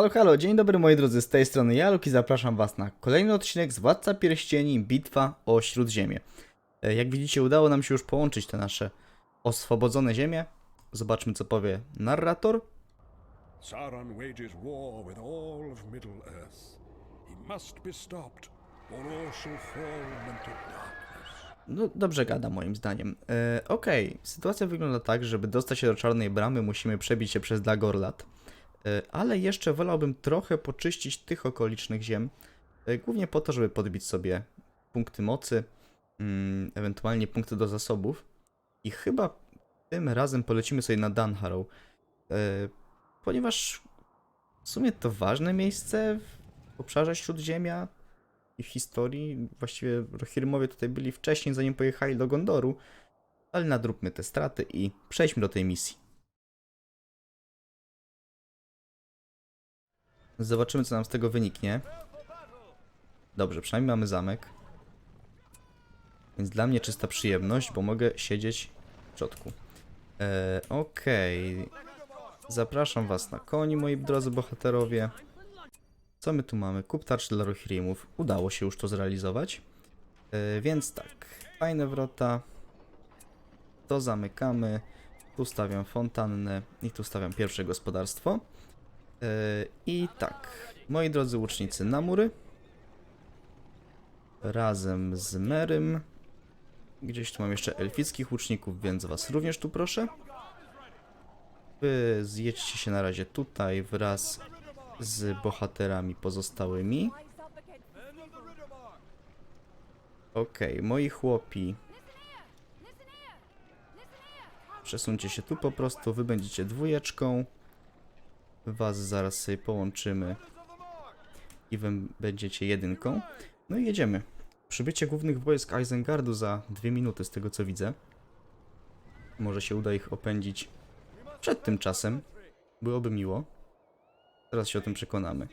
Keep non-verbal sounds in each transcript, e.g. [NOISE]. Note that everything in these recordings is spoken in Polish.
Halo, halo, dzień dobry moi drodzy, z tej strony ja, Luki, zapraszam was na kolejny odcinek z Władca Pierścieni, Bitwa o Śródziemie. E, Jak widzicie, udało nam się już połączyć te nasze oswobodzone ziemie. Zobaczmy, co powie narrator. Sauron wages war with all of Middle-earth. He must be stopped, or all shall fall into darkness. No, dobrze gada moim zdaniem. E, Okej, sytuacja wygląda tak, żeby dostać się do Czarnej Bramy, musimy przebić się przez Dagorlat. E, ale jeszcze wolałbym trochę poczyścić tych okolicznych ziem, e, głównie po to, żeby podbić sobie punkty mocy, mm, ewentualnie punkty do zasobów. I chyba tym razem polecimy sobie na Dunharrow, e, ponieważ w sumie to ważne miejsce w obszarze Śródziemia, i w historii. Właściwie Rohirmowie tutaj byli wcześniej, zanim pojechali do Gondoru. Ale nadróbmy te straty i przejdźmy do tej misji. Zobaczymy, co nam z tego wyniknie. Dobrze, przynajmniej mamy zamek. Więc dla mnie czysta przyjemność, bo mogę siedzieć w przodku. Eee, Okej. Zapraszam was na koni, moi drodzy bohaterowie. Co my tu mamy? Kup tarcz dla Rohirrimów. Udało się już to zrealizować. E, więc tak, fajne wrota. To zamykamy. Tu stawiam fontannę i tu stawiam pierwsze gospodarstwo. I tak, moi drodzy łucznicy, na mury. Razem z Merym. Gdzieś tu mam jeszcze elfickich łuczników, więc was również tu proszę. Wy zjedźcie się na razie tutaj wraz z bohaterami pozostałymi. Okej, moi chłopi. Przesuńcie się tu po prostu, wy będziecie dwójeczką. Was zaraz sobie połączymy. I wy będziecie jedynką. No i jedziemy. Przybycie głównych wojsk Eisengardu za dwie minuty z tego co widzę. Może się uda ich opędzić przed tym czasem. Byłoby miło. Teraz się o tym przekonamy.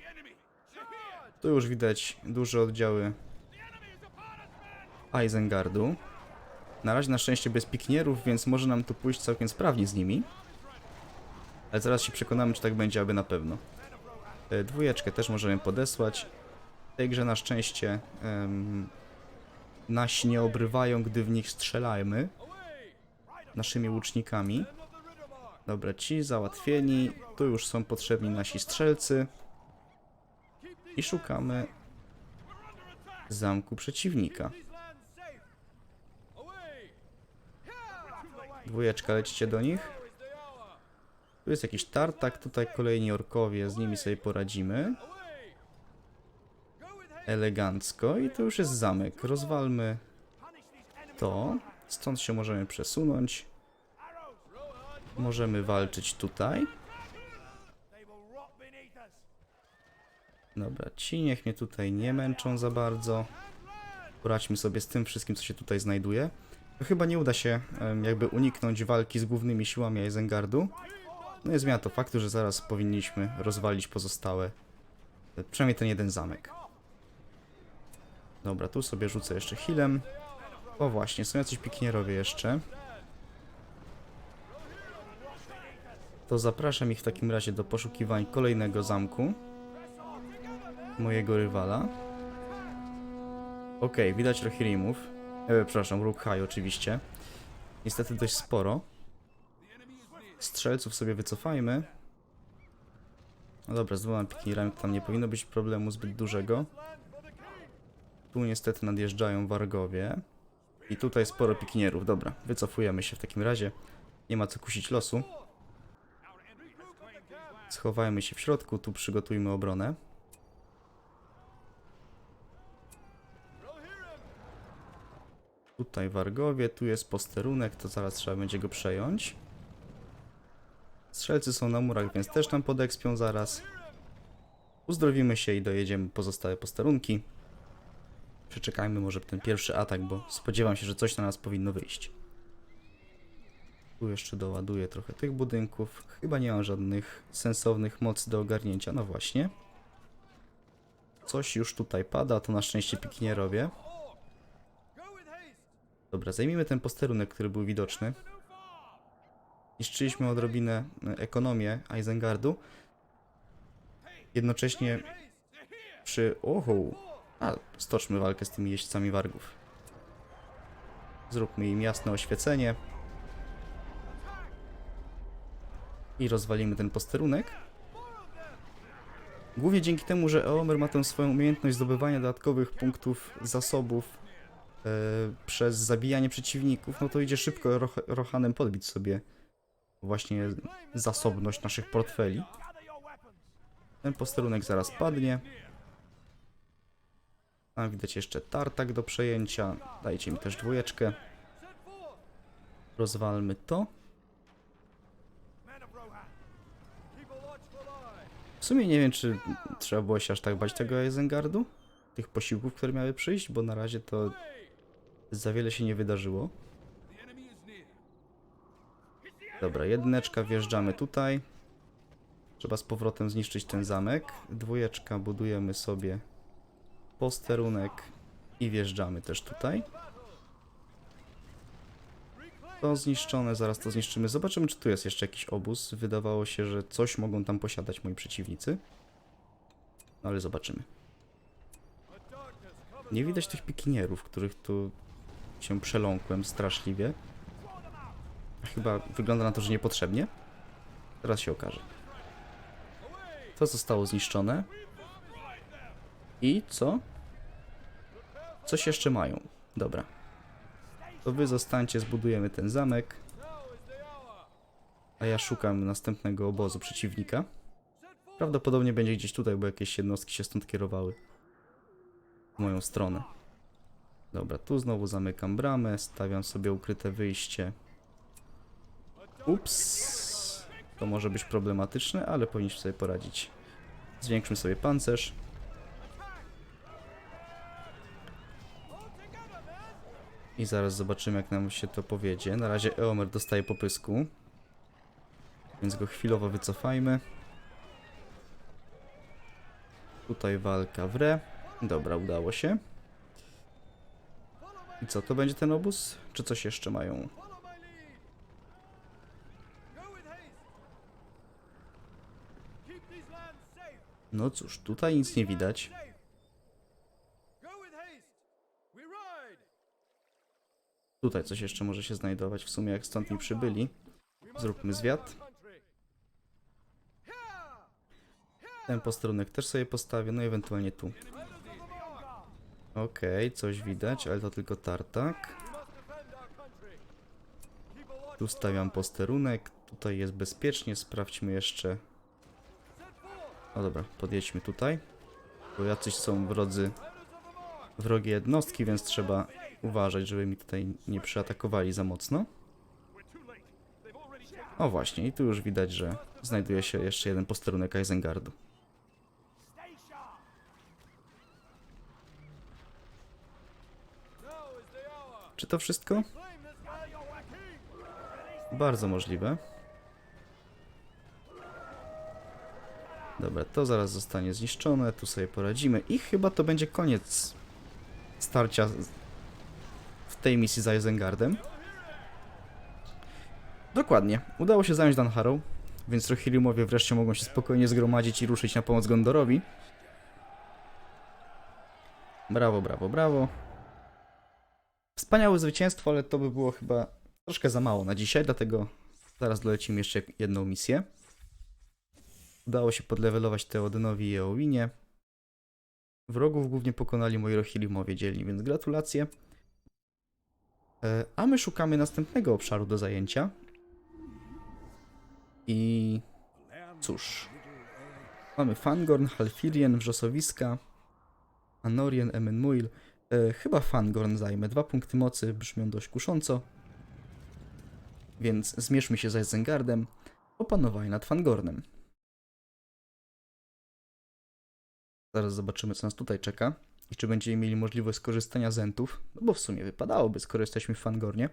Tu już widać duże oddziały Eisengardu. Na razie na szczęście bez piknierów, więc może nam tu pójść całkiem sprawnie z nimi. Ale zaraz się przekonamy, czy tak będzie, aby na pewno. E, Dwójeczkę też możemy podesłać. W tej grze na szczęście nasi nie obrywają, gdy w nich strzelajmy. Naszymi łucznikami. Dobra, ci załatwieni. Tu już są potrzebni nasi strzelcy. I szukamy zamku przeciwnika. Dwójeczka, lecicie do nich. Tu jest jakiś tartak, tutaj kolejni orkowie, z nimi sobie poradzimy. Elegancko i to już jest zamek. Rozwalmy to. Stąd się możemy przesunąć. Możemy walczyć tutaj. Dobra, ci niech mnie tutaj nie męczą za bardzo. Poradźmy sobie z tym wszystkim, co się tutaj znajduje. Chyba nie uda się jakby uniknąć walki z głównymi siłami Eisengardu. No nie zmienia to faktu, że zaraz powinniśmy rozwalić pozostałe, e, przynajmniej ten jeden zamek. Dobra, tu sobie rzucę jeszcze healem. O właśnie, są jacyś piknierowie jeszcze. To zapraszam ich w takim razie do poszukiwań kolejnego zamku. Mojego rywala. Okej, widać Rohirrimów. E, przepraszam, Rukhaj oczywiście. Niestety dość sporo. Strzelców sobie wycofajmy. No dobra, z dwoma piknierami tam nie powinno być problemu zbyt dużego. Tu niestety nadjeżdżają wargowie. I tutaj sporo piknierów. Dobra, wycofujemy się w takim razie. Nie ma co kusić losu. Schowajmy się w środku, tu przygotujmy obronę. Tutaj wargowie, tu jest posterunek, to zaraz trzeba będzie go przejąć. Strzelcy są na murach, więc też nam podekspią zaraz. Uzdrowimy się i dojedziemy pozostałe posterunki. Przeczekajmy może ten pierwszy atak, bo spodziewam się, że coś na nas powinno wyjść. Tu jeszcze doładuję trochę tych budynków. Chyba nie mam żadnych sensownych mocy do ogarnięcia. No właśnie. Coś już tutaj pada, to na szczęście piknierowie. Dobra, zajmijmy ten posterunek, który był widoczny. Niszczyliśmy odrobinę e, ekonomię Eisengardu. jednocześnie przy... Oho! A, stoczmy walkę z tymi jeźdźcami wargów. Zróbmy im jasne oświecenie. I rozwalimy ten posterunek. Głównie dzięki temu, że Eomer ma tę swoją umiejętność zdobywania dodatkowych punktów zasobów e, przez zabijanie przeciwników, no to idzie szybko roch Rohanem podbić sobie właśnie zasobność naszych portfeli. Ten posterunek zaraz padnie. Tam widać jeszcze tartak do przejęcia. Dajcie mi też dwójeczkę. Rozwalmy to. W sumie nie wiem, czy trzeba było się aż tak bać tego Eisengardu? Tych posiłków, które miały przyjść, bo na razie to za wiele się nie wydarzyło. Dobra, jedyneczka, wjeżdżamy tutaj. Trzeba z powrotem zniszczyć ten zamek. Dwójeczka, budujemy sobie posterunek i wjeżdżamy też tutaj. To zniszczone, zaraz to zniszczymy. Zobaczymy, czy tu jest jeszcze jakiś obóz. Wydawało się, że coś mogą tam posiadać moi przeciwnicy. No ale zobaczymy. Nie widać tych pikinierów, których tu się przeląkłem straszliwie. Chyba wygląda na to, że niepotrzebnie. Teraz się okaże. To zostało zniszczone. I co? Coś jeszcze mają. Dobra. To wy zostańcie, zbudujemy ten zamek. A ja szukam następnego obozu przeciwnika. Prawdopodobnie będzie gdzieś tutaj, bo jakieś jednostki się stąd kierowały. W moją stronę. Dobra, tu znowu zamykam bramę, stawiam sobie ukryte wyjście. Ups. To może być problematyczne, ale powinniśmy sobie poradzić. Zwiększmy sobie pancerz. I zaraz zobaczymy, jak nam się to powiedzie. Na razie Eomer dostaje popysku. Więc go chwilowo wycofajmy. Tutaj walka w re. Dobra, udało się. I co, to będzie ten obóz? Czy coś jeszcze mają? No cóż, tutaj nic nie widać. Tutaj coś jeszcze może się znajdować. W sumie jak stąd nie przybyli. Zróbmy zwiat. Ten posterunek też sobie postawię, no i ewentualnie tu. Okej, coś widać, ale to tylko tartak. Tu stawiam posterunek, tutaj jest bezpiecznie, sprawdźmy jeszcze. No dobra, podjedźmy tutaj. Bo jacyś są wrodzy, wrogie jednostki, więc trzeba uważać, żeby mi tutaj nie przyatakowali za mocno. O właśnie, i tu już widać, że znajduje się jeszcze jeden posterunek Eisengardu. Czy to wszystko? Bardzo możliwe. Dobra, to zaraz zostanie zniszczone, tu sobie poradzimy i chyba to będzie koniec starcia w tej misji z Isengardem. Dokładnie, udało się zająć Dan Harrow, więc Rohirrimowie wreszcie mogą się spokojnie zgromadzić i ruszyć na pomoc Gondorowi. Brawo, brawo, brawo. Wspaniałe zwycięstwo, ale to by było chyba troszkę za mało na dzisiaj, dlatego zaraz dolecimy jeszcze jedną misję. Udało się podlewelować Teodynowi i Eowinie. Wrogów głównie pokonali moi Rohirrimowie dzielni, więc gratulacje. E, A my szukamy następnego obszaru do zajęcia. I cóż. Mamy Fangorn, Halfirien, Wrzosowiska, Anorien, Emenmuil. E, chyba Fangorn zajmę. Dwa punkty mocy brzmią dość kusząco. Więc zmierzmy się z Isengardem. Opanowanie nad Fangornem. Zaraz zobaczymy, co nas tutaj czeka. I czy będziemy mieli możliwość skorzystania z entów. No bo w sumie wypadałoby, skoro jesteśmy w Fangornie.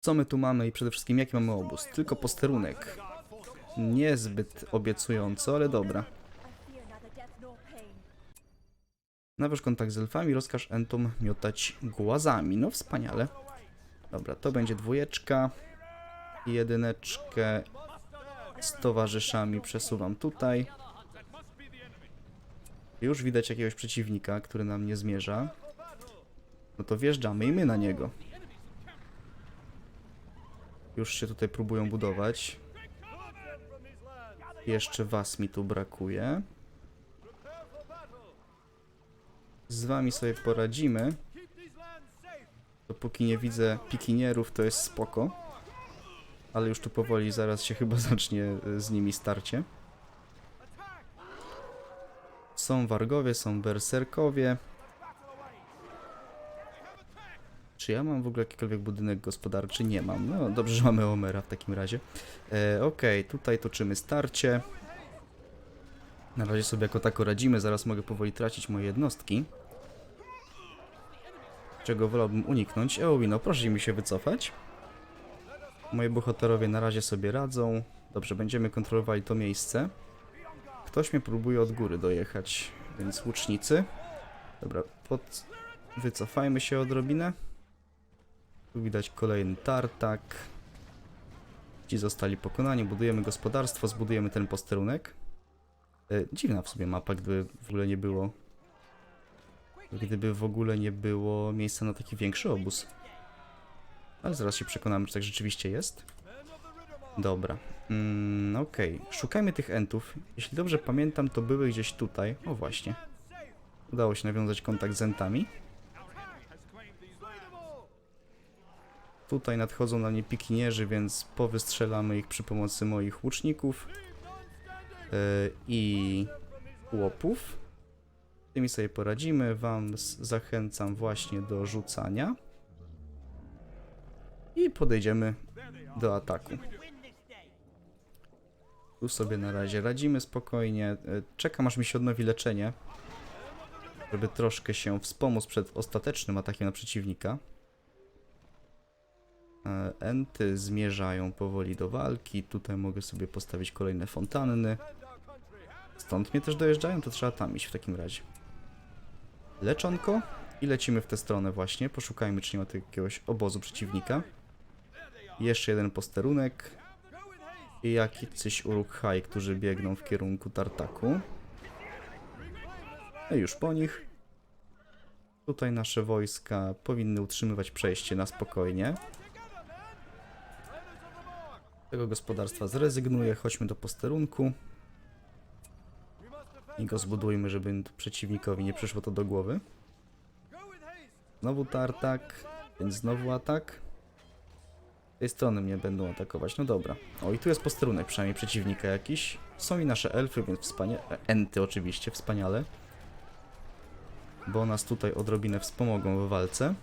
Co my tu mamy i przede wszystkim jaki mamy obóz? Tylko posterunek. Niezbyt obiecująco, ale dobra. Nawiąż kontakt z elfami, rozkaż entom miotać głazami. No wspaniale. Dobra, to będzie dwójeczka. Jedyneczkę z towarzyszami przesuwam tutaj. Już widać jakiegoś przeciwnika, który nam nie zmierza. No to wjeżdżamy i my na niego. Już się tutaj próbują budować. Jeszcze was mi tu brakuje. Z wami sobie poradzimy. Dopóki nie widzę pikinierów, to jest spoko. Ale już tu powoli zaraz się chyba [LAUGHS] zacznie y, z nimi starcie. Są wargowie, są berserkowie. Czy ja mam w ogóle jakikolwiek budynek gospodarczy? Nie mam. No dobrze, że mamy Omera w takim razie. E, Okej, tutaj toczymy starcie. Na razie sobie jako tako radzimy, zaraz mogę powoli tracić moje jednostki. Czego wolałbym uniknąć. Eowino, proszę mi się wycofać. Moi bohaterowie na razie sobie radzą. Dobrze, będziemy kontrolowali to miejsce. Ktoś mnie próbuje od góry dojechać, więc łucznicy. Dobra, pod... wycofajmy się odrobinę. Tu widać kolejny tartak. Ci zostali pokonani, budujemy gospodarstwo, zbudujemy ten posterunek. E, dziwna w sobie mapa, gdyby w ogóle nie było... Gdyby w ogóle nie było miejsca na taki większy obóz. Ale zaraz się przekonamy, czy tak rzeczywiście jest. Dobra. Mm, Okej, szukajmy tych entów. Jeśli dobrze pamiętam, to były gdzieś tutaj. O właśnie. Udało się nawiązać kontakt z entami. Tutaj nadchodzą na mnie pikinierzy, więc powystrzelamy ich przy pomocy moich łuczników yy, i łopów. Tymi sobie poradzimy. Wam zachęcam właśnie do rzucania. I podejdziemy do ataku. Tu sobie na razie radzimy spokojnie. E, Czekam aż mi się odnowi leczenie. Żeby troszkę się wspomóc przed ostatecznym atakiem na przeciwnika. E, Enty zmierzają powoli do walki. Tutaj mogę sobie postawić kolejne fontanny. Stąd mnie też dojeżdżają, to trzeba tam iść w takim razie. Leczonko i lecimy w tę stronę właśnie. Poszukajmy, czy nie ma tu jakiegoś obozu przeciwnika. Jeszcze jeden posterunek. I jakiś Uruk-hai, którzy biegną w kierunku Tartaku. No już po nich. Tutaj nasze wojska powinny utrzymywać przejście na spokojnie. Tego gospodarstwa zrezygnuję. Chodźmy do posterunku. I go zbudujmy, żeby przeciwnikowi nie przyszło to do głowy. Znowu Tartak, więc znowu atak. Tej strony mnie będą atakować. No dobra. O, i tu jest posterunek przynajmniej przeciwnika jakiś. Są i nasze elfy, więc wspaniale. Enty oczywiście, wspaniale. Bo nas tutaj odrobinę wspomogą w walce.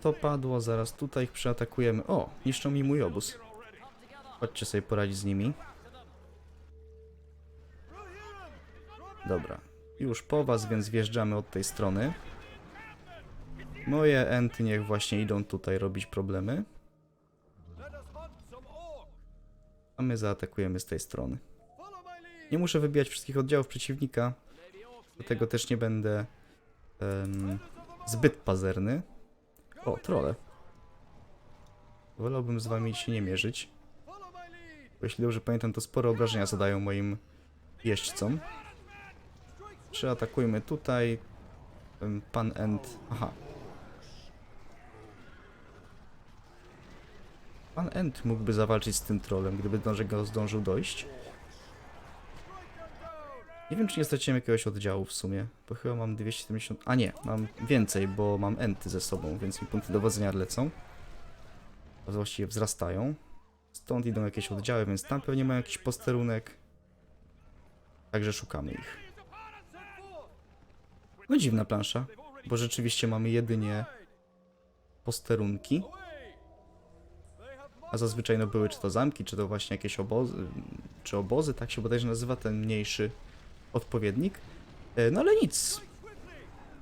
To padło, zaraz tutaj ich przeatakujemy. O, niszczą mi mój obóz. Chodźcie sobie poradzić z nimi. Dobra. Już po was, więc wjeżdżamy od tej strony. Moje enty niech właśnie idą tutaj robić problemy. A my zaatakujemy z tej strony. Nie muszę wybijać wszystkich oddziałów przeciwnika. Dlatego też nie będę em, zbyt pazerny. O, trole. Wolałbym z wami się nie mierzyć. Bo jeśli dobrze pamiętam, to spore obrażenia zadają moim jeźdźcom. Przyatakujmy tutaj. Pan End. Aha. Pan End mógłby zawalczyć z tym trolem, gdyby do go zdążył dojść. Nie wiem, czy nie straciłem jakiegoś oddziału w sumie, bo chyba mam 270... A nie, mam więcej, bo mam enty ze sobą, więc mi punkty dowodzenia lecą. A właściwie wzrastają. Stąd idą jakieś oddziały, więc tam pewnie mają jakiś posterunek. Także szukamy ich. No dziwna plansza, bo rzeczywiście mamy jedynie posterunki. A zazwyczaj no były czy to zamki, czy to właśnie jakieś obozy, czy obozy, tak się bodajże nazywa ten mniejszy odpowiednik. E, No ale nic.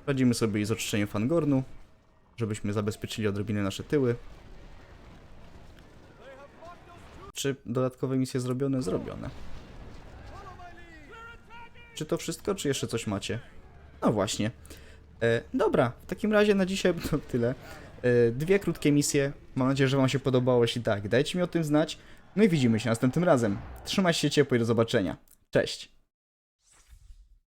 Radzimy sobie z oczyszczeniem Fangornu, żebyśmy zabezpieczyli odrobinę nasze tyły. Czy dodatkowe misje zrobione? Zrobione. Czy to wszystko, czy jeszcze coś macie? No właśnie. E, dobra, w takim razie na dzisiaj to tyle. E, Dwie krótkie misje. Mam nadzieję, że Wam się podobało. Jeśli tak, dajcie mi o tym znać. No i widzimy się następnym razem. Trzymaj się ciepło i do zobaczenia. Cześć!